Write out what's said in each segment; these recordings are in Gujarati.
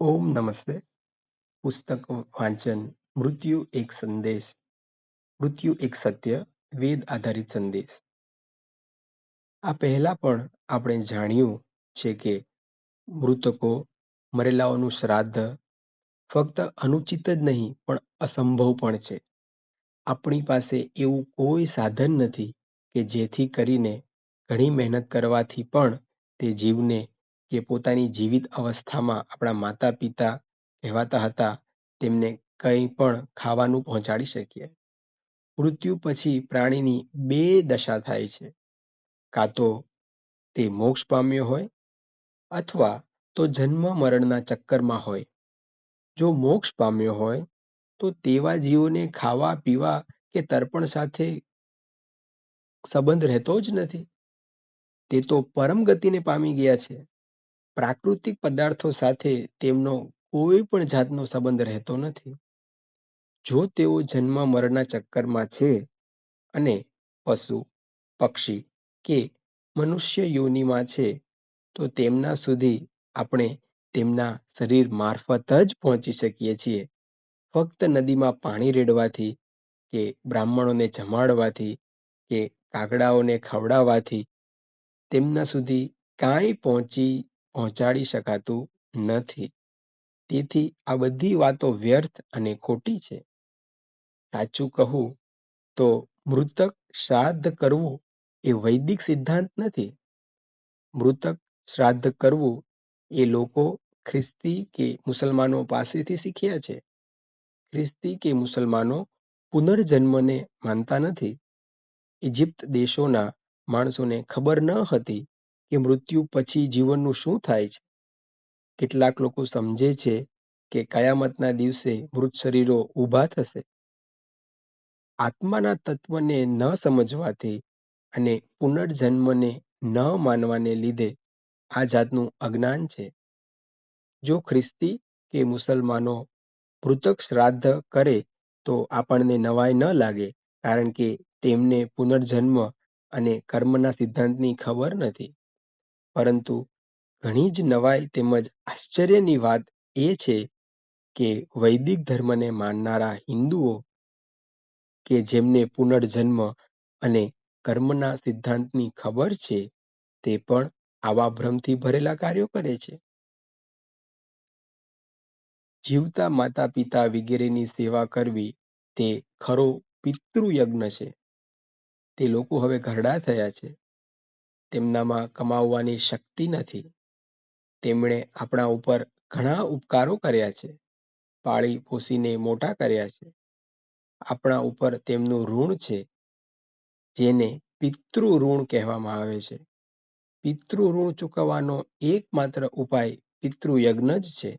ઓમ નમસ્તે પુસ્તક વાંચન મૃત્યુ એક સંદેશ મૃત્યુ એક સત્ય વેદ આધારિત સંદેશ આ પહેલા પણ આપણે જાણ્યું છે કે મૃતકો મરેલાઓનું શ્રાદ્ધ ફક્ત અનુચિત જ નહીં, પણ અસંભવ પણ છે. આપણી પાસે એવું કોઈ સાધન નથી કે જેથી કરીને ઘણી મહેનત કરવાથી પણ તે જીવને કે પોતાની જીવિત અવસ્થામાં આપણા માતા પિતા કહેવાતા હતા, તેમને કંઈ પણ ખાવાનું પહોંચાડી શકીએ. મૃત્યુ પછી પ્રાણીની બે દશા થાય છે. કાં તો તે મોક્ષ પામ્યો હોય અથવા તો જન્મ મરણના ચક્કરમાં હોય. જો મોક્ષ પામ્યો હોય, તો તેવા જીવોને ખાવા, પીવા કે તર્પણ સાથે સંબંધ રહેતો જ નથી. તે તો પરમ ગતિને પામી ગયા છે. પ્રાકૃતિક પદાર્થો સાથે તેમનો કોઈ પણ જાતનો સંબંધ રહેતો નથી. જો તેઓ જન્મ, મરણના ચક્કરમાં છે અને પશુ, પક્ષી કે મનુષ્ય યોનિમાં છે, તો તેમના સુધી આપણે તેમના શરીર મારફત જ પહોંચી શકીએ છીએ. ફક્ત નદીમાં પાણી રેડવાથી કે બ્રાહ્મણોને જમાડવાથી કે કાગડાઓને ખવડાવવાથી તેમના સુધી કાંઈ પહોંચી પહોંચાડી શકાતું નથી. તેથી આ બધી વાતો વ્યર્થ અને ખોટી છે. સાચું કહું તો મૃતક શ્રાદ્ધ કરવું એ વૈદિક સિદ્ધાંત નથી. મૃતક શ્રાદ્ધ કરવું એ લોકો ખ્રિસ્તી કે મુસલમાનો પાસેથી શીખ્યા છે. ખ્રિસ્તી કે મુસલમાનો પુનર્જન્મને માનતા નથી. ઇજિપ્ત દેશોના માણસોને ખબર ન હતી કે મૃત્યુ પછી જીવનનું શું થાય છે? કેટલાક લોકો સમજે છે કે કયામતના દિવસે મૃત શરીરો ઊભા થશે. આત્માના તત્વને ન સમજવાથી અને પુનર્જન્મને ન માનવાને લીધે આ જાતનું અજ્ઞાન છે. જો ખ્રિસ્તી કે મુસલમાનો મૃતક શ્રાદ્ધ કરે તો આપણને નવાઈ ન લાગે કારણ કે તેમને પુનર્જન્મ અને કર્મના સિદ્ધાંતની ખબર નથી. પરંતુ ઘણી જ નવાઈ તેમજ આશ્ચર્યની વાત એ છે કે વૈદિક ધર્મને માનનારા હિન્દુઓ કે જેમને પુનર્જન્મ અને કર્મના સિદ્ધાંતની ખબર છે તે પણ આવા ભ્રમથી ભરેલા કાર્યો કરે છે. જીવતા માતા પિતા વગેરેની સેવા કરવી તે ખરો પિતૃયજ્ઞ છે. તે લોકો હવે ઘરડા થયા છે. તેમનામાં કમાવવાની શક્તિ નથી. તેમણે આપણા ઉપર ઘણા ઉપકારો કર્યા છે. પાળી પોસીને મોટા કર્યા છે. આપણા ઉપર તેમનું ઋણ છે, જેને પિતૃ ઋણ કહેવામાં આવે છે. પિતૃ ઋણ ચૂકવવાનો એકમાત્ર ઉપાય પિતૃયજ્ઞ જ છે.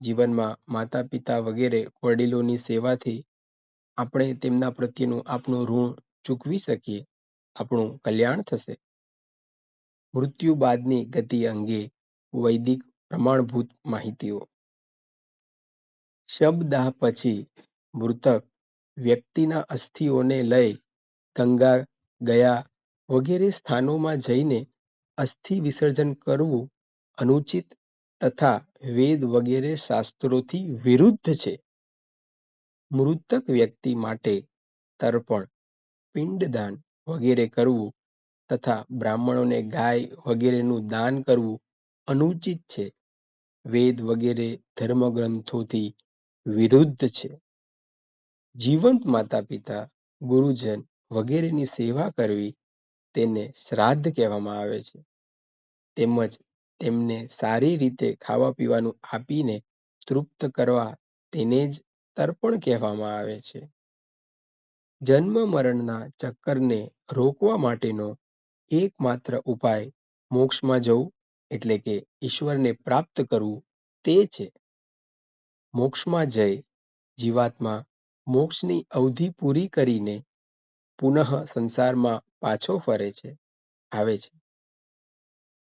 જીવનમાં માતા પિતા વગેરે વડીલોની સેવાથી આપણે તેમના પ્રત્યેનું આપણું ઋણ ચૂકવી શકીએ. આપણું કલ્યાણ થશે. મૃત્યુ બાદની ગતિ અંગે વૈદિક પ્રમાણભૂત માહિતીઓ. શબદાહ પછી મૃતક વ્યક્તિના અસ્થિઓને લઈ ગંગા ગયા વગેરે સ્થાનોમાં જઈને અસ્થિ વિસર્જન કરવું અનુચિત તથા વેદ વગેરે શાસ્ત્રોથી વિરુદ્ધ છે. મૃતક વ્યક્તિ માટે તર્પણ, પિંડદાન વગેરે કરવું તથા બ્રાહ્મણોને ગાય વગેરેનું દાન કરવું અનુચિત છે. વેદ વગેરે ધર્મગ્રંથોથી વિરુદ્ધ છે. જીવંત માતા પિતા ગુરુજન વગેરેની સેવા કરવી તેને શ્રાદ્ધ કહેવામાં આવે છે. તેમજ તેમને સારી રીતે ખાવા પીવાનું આપીને તૃપ્ત કરવા તેને જ તર્પણ કહેવામાં આવે છે. જન્મ મરણના ચક્કરને રોકવા માટેનો એકમાત્ર ઉપાય મોક્ષમાં જવું એટલે કે ઈશ્વરને પ્રાપ્ત કરવું તે છે. મોક્ષમાં જઈ જીવાત્મા મોક્ષની અવધિ પૂરી કરીને પુનઃ સંસારમાં પાછો ફરે છે, આવે છે.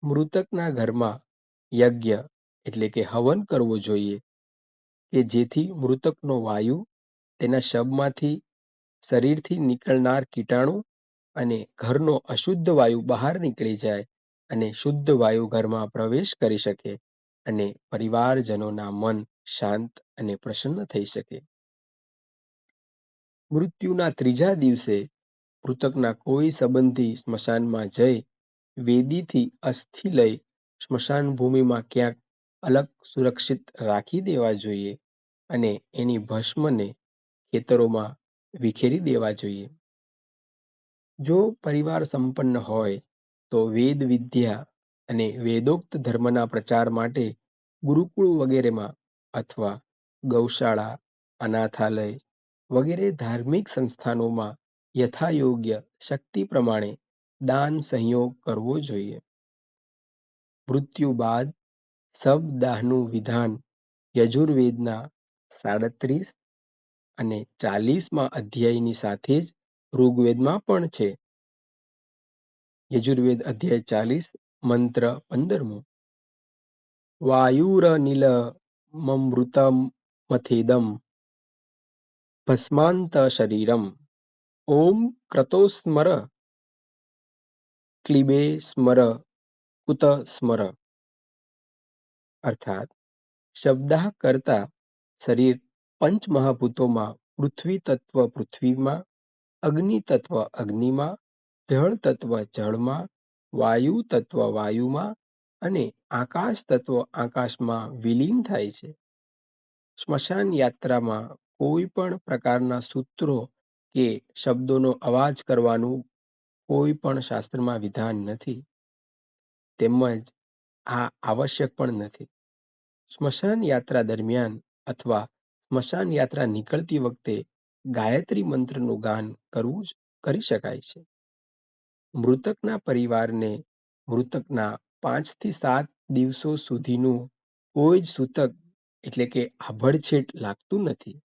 મૃતકના ઘરમાં યજ્ઞ એટલે કે હવન કરવો જોઈએ કે જેથી મૃતકનો વાયુ તેના શબમાંથી શરીરથી નીકળનાર કીટાણુ અને ઘરનો અશુદ્ધ વાયુ બહાર નીકળી જાય અને શુદ્ધ વાયુ ઘરમાં પ્રવેશ કરી શકે અને પરિવારજનોના મન શાંત અને પ્રસન્ન થઈ શકે. મૃત્યુના ત્રીજા દિવસે મૃતકના કોઈ સંબંધી સ્મશાનમાં જઈ વેદીથી અસ્થિ લઈ સ્મશાન ભૂમિમાં ક્યાંક અલગ સુરક્ષિત રાખી દેવા જોઈએ અને એની ભસ્મને ખેતરોમાં વિખેરી દેવા જોઈએ. જો પરિવાર સંપન્ન હોય, તો વેદ વિદ્યા અને વેદોક્ત ધર્મના પ્રચાર માટે ગુરુકુળ વગેરેમાં અથવા ગૌશાળા, અનાથાલય વગેરે ધાર્મિક સંસ્થાનોમાં યથાયોગ્ય શક્તિ પ્રમાણે દાન સહયોગ કરવો જોઈએ. મૃત્યુ બાદ શબદાહનું વિધાન યજુર્વેદના સાડત્રીસ અને ચાલીસમાં અધ્યાયની સાથે જ ઋગ્વેદમાં પણ છે. યજુર્વેદ અધ્યાય ચાલીસ, મંત્ર પંદરમો. વાયુરનિલ મમૃતમથેદમ ભસ્માંત શરીરમ ઓમ ક્રતો સ્મર ક્લિબે સ્મર. કુત સ્મર. અર્થાત શબ્દાહ કરતા શરીર પંચમહાભૂતોમાં પૃથ્વી તત્વ પૃથ્વીમાં અગ્નિ તત્વ અગ્નિમાં જળ તત્વ જળમાં વાયુ તત્વ વાયુમાં અને આકાશ તત્વ આકાશમાં વિલીન થાય છે. સ્મશાન યાત્રામાં કોઈ પણ પ્રકારના સૂત્રો કે શબ્દોનો અવાજ કરવાનું કોઈ પણ શાસ્ત્રમાં વિધાન નથી. તેમજ આ આવશ્યક પણ નથી. સ્મશાન યાત્રા દરમિયાન અથવા સ્મશાન યાત્રા નીકળતી વખતે ગાયત્રી મંત્રનું ગાન કરવું કરી શકાય છે. મૃતકના પરિવારને મૃતકના પાંચથી સાત દિવસો સુધીનું કોઈ જ સૂતક એટલે કે આભડછેટ લાગતું નથી.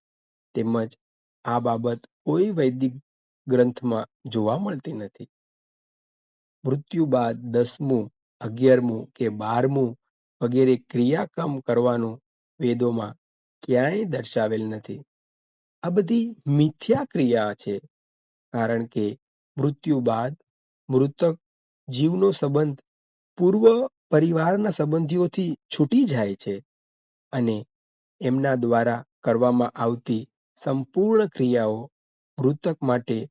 તેમજ આ બાબત કોઈ વૈદિક ગ્રંથમાં જોવા મળતી નથી. મૃત્યુ બાદ દસમું, અગિયારમું કે બારમું વગેરે ક્રિયાકર્મ કરવાનું વેદોમાં ક્યાંય દર્શાવેલ નથી. આ બધી મિથ્યા ક્રિયા છે. કારણ કે મૃત્યુ બાદ મૃતક જીવનો સંબંધ પૂર્વ પરિવારના સંબંધીઓથી છૂટી જાય છે અને એમના દ્વારા કરવામાં આવતી સંપૂર્ણ ક્રિયાઓ મૃતક માટે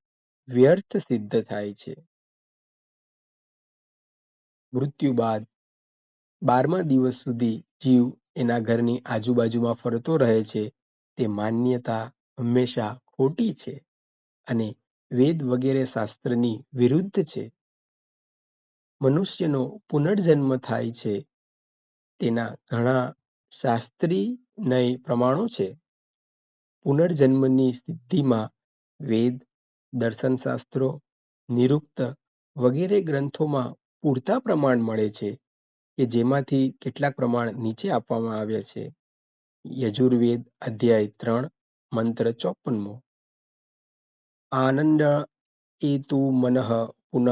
વ્યર્થ સિદ્ધ થાય છે. મૃત્યુ બાદ બારમા દિવસ સુધી જીવ એના ઘરની આજુબાજુમાં ફરતો રહે છે. તે માન્યતા હંમેશા ખોટી છે અને વેદ વગેરે શાસ્ત્રની વિરુદ્ધ છે. મનુષ્યનો પુનર્જન્મ થાય છે તેના ઘણા શાસ્ત્રીનય પ્રમાણો છે. પુનર્જન્મની સિદ્ધિમાં વેદ, દર્શનશાસ્ત્રો, નિરુક્ત વગેરે ગ્રંથોમાં પૂરતા પ્રમાણ મળે છે કે જેમાંથી કેટલાક પ્રમાણ નીચે આપવામાં આવ્યા છે. યજુર્વેદ અધ્યાય ત્રણ મંત્ર ચોપનમો આનંદ એતુ મનઃ પુનઃ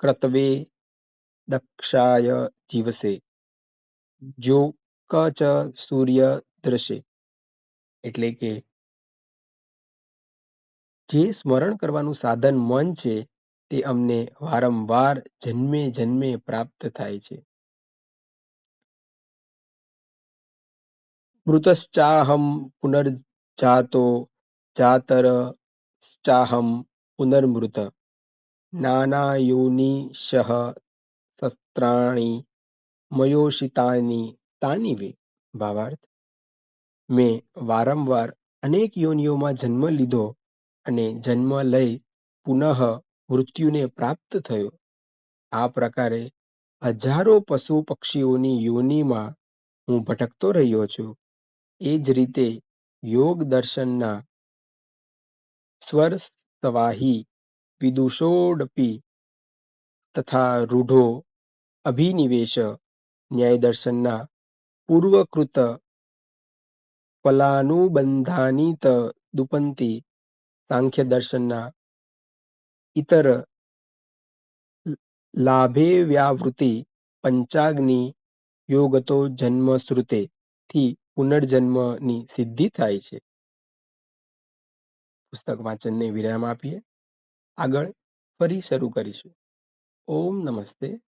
ક્રતવે દક્ષાય જીવસે જો કચ સૂર્ય દ્રશે એટલે કે જે સ્મરણ કરવાનું સાધન મન છે તે અમને વારંવાર જન્મે જન્મે પ્રાપ્ત થાય છે મૃતશ્ચાહમ પુનર્જાતો જાતરશ્ચાહમ પુનર્મૃત નાનાયોનિશઃ શસ્ત્રાણી મયોષિતાની તાની વે ભાવાર્થ મેં વારંવાર અનેક યોનિઓમાં જન્મ લીધો અને જન્મ લઈ પુનઃ મૃત્યુને પ્રાપ્ત થયો આ પ્રકારે હજારો પશુ પક્ષીઓની યોનિમાં હું ભટકતો રહ્યો છું એ જ રીતે યોગ દર્શનના સ્વરસવાહી વિદુષોડપી તથા રૂઢો અભિનિવેશ ન્યાયદર્શનના પૂર્વકૃત ફલાનુબંધાની ત દુપંતી સાંખ્યદર્શનના ઇતર લાભેવ્યાવૃત્તિ પંચાગ્નિ યોગતો જન્મશ્રુતે થી પુનર્જન્મની સિદ્ધિ થાય છે. પુસ્તક વાંચનને વિરામ આપીએ. આગળ ફરી શરૂ કરીશું. ઓમ નમસ્તે.